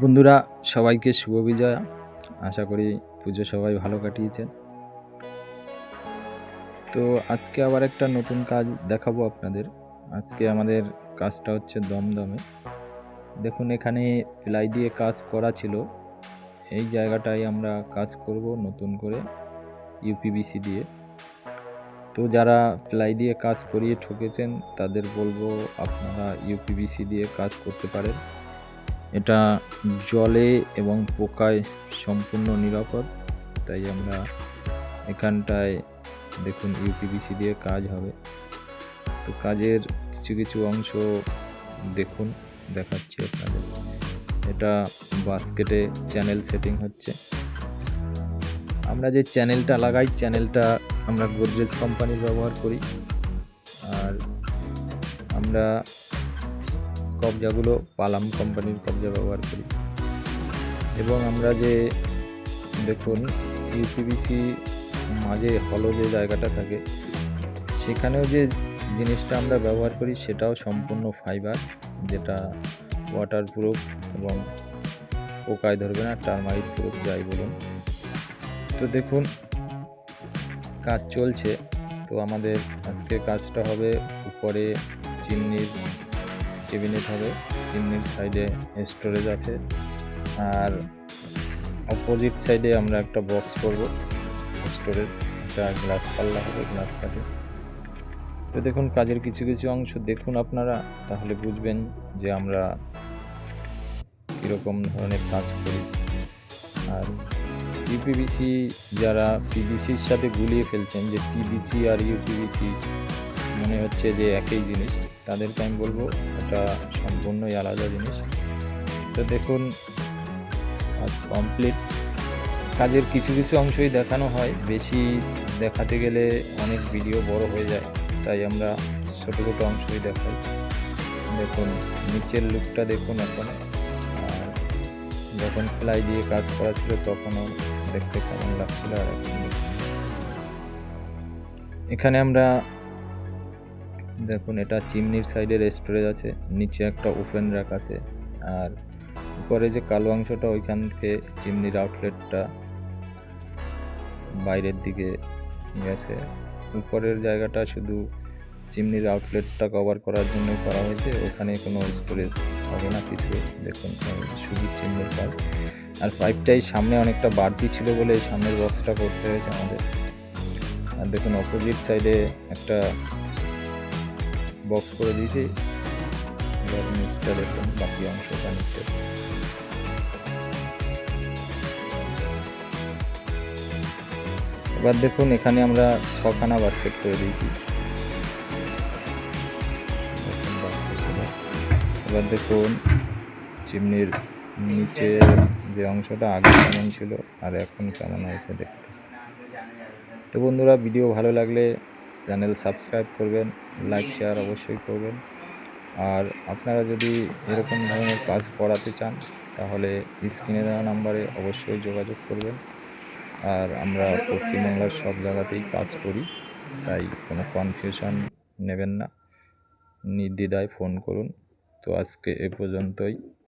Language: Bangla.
বন্ধুরা, সবাইকে শুভ বিজয়া। আশা করি পুজো সবাই ভালো কাটিয়েছেন। তো আজকে আবার একটা নতুন কাজ দেখাবো আপনাদের। আজকে আমাদের কাজটা হচ্ছে দমদমে। দেখুন, এখানে প্লাই দিয়ে কাজ করা ছিল। এই জায়গাটায় আমরা কাজ করব নতুন করে ইউপিবিসি দিয়ে। তো যারা প্লাই দিয়ে কাজ করিয়ে ঠকেছেন, তাদের বলব আপনারা ইউপিবিসি দিয়ে কাজ করতে পারেন। এটা জলে এবং পোকায় সম্পূর্ণ নিরাপদ। তাই আমরা এখানটায় দেখুন ইউপিবিসি দিয়ে কাজ হবে। তো কাজের কিছু কিছু অংশ দেখুন, দেখাচ্ছি আপনাদের। এটা বাস্কেটে চ্যানেল সেটিং হচ্ছে। আমরা যে চ্যানেলটা লাগাই, চ্যানেলটা আমরা গোদরেজ কোম্পানির ব্যবহার করি। আর আমরা কবজাগুলো পালাম, কোম্পানির কবজা ব্যবহার করি। এবং আমরা যে, দেখুন, ইউপিবিসি মাঝে হলো যে জায়গাটা থাকে, সেখানেও যে জিনিসটা আমরা ব্যবহার করি, সেটাও সম্পূর্ণ ফাইবার যেটা ওয়াটার প্রুফ এবং পোকায় ধরবে না টার্মাইট প্রুফ যাই বলুন। তো দেখুন, কাজ চলছে। তো আমাদের আজকে কাজটা হবে উপরে, চিমনির ক্যাবিনেট হবে। চিমনির সাইডে স্টোরেজ আছে। আর অপোজিট সাইডে আমরা একটা বক্স করব। স্টোরেজ একটা গ্লাস পাল্লা হবে গ্লাস কাটে তো দেখুন, কাজের কিছু কিছু অংশ দেখুন আপনারা, তাহলে বুঝবেন যে আমরা কীরকম ধরনের কাজ করি। আর ইউপিবিসি যারা পিবিসির সাথে গুলিয়ে ফেলছেন, যে পিবিসি আর ইউপিবিসি মনে হচ্ছে যে একই জিনিস। তাদেরকে আমি বলব, এটা সম্পূর্ণই আলাদা জিনিস। তো দেখুন কাজ কমপ্লিট কাজের কিছু কিছু অংশই দেখানো হয়। বেশি দেখাতে গেলে অনেক ভিডিও বড় হয়ে যায়। তাই আমরা ছোটো ছোটো অংশই দেখাই। দেখুন, নিচের লুকটা দেখুন এখন। যখন ফ্লাই দিয়ে কাজ করা ছিল, তখনও দেখতে কেমন লাগছিল আর এখানে আমরা দেখুন, এটা চিমনির সাইডের স্টোরেজ আছে, নিচে একটা ওপেন র্যাক আছে, আর উপরে যে কালো অংশটা, ওইখান থেকে চিমনির আউটলেটটা বাইরের দিকে গেছে। উপরের জায়গাটা শুধু চিমনির আউটলেটটা কভার করার জন্য করা হয়েছে, ওখানে কোনো স্টোরেজ হবে না কিছু। দেখুন শুধু চিমনির কাজ আর পাইপটাই সামনে অনেকটা বাড়তি ছিল বলে সামনের বক্সটা করতে হয়েছে আমাদের। আর দেখুন অপোজিট সাইডে একটা বক্স করে দিয়েছি। এবার নিচটা দেখুন বাকি অংশটা নিচে এবার দেখুন, এখানে আমরা ছখানা বাস্কেট করে দিয়েছি এবার দেখুন, চিমনির নিচে যে অংশটা আগে কেমন ছিল, আর এখন কেমন হয়েছে দেখতে। তো বন্ধুরা, ভিডিও ভালো লাগলে চ্যানেল সাবস্ক্রাইব করবেন লাইক শেয়ার অবশ্যই করবেন। আর আপনারা যদি এরকম ধরনের কাজ করাতে চান তাহলে স্ক্রিনে দেওয়া নাম্বারে অবশ্যই যোগাযোগ করবেন। আর আমরা পশ্চিমবাংলার সব জায়গাতেই কাজ করি তাই কোনো কনফিউশন নেবেন না। নির্দ্বিধায় ফোন করুন। তো আজকে এ পর্যন্তই।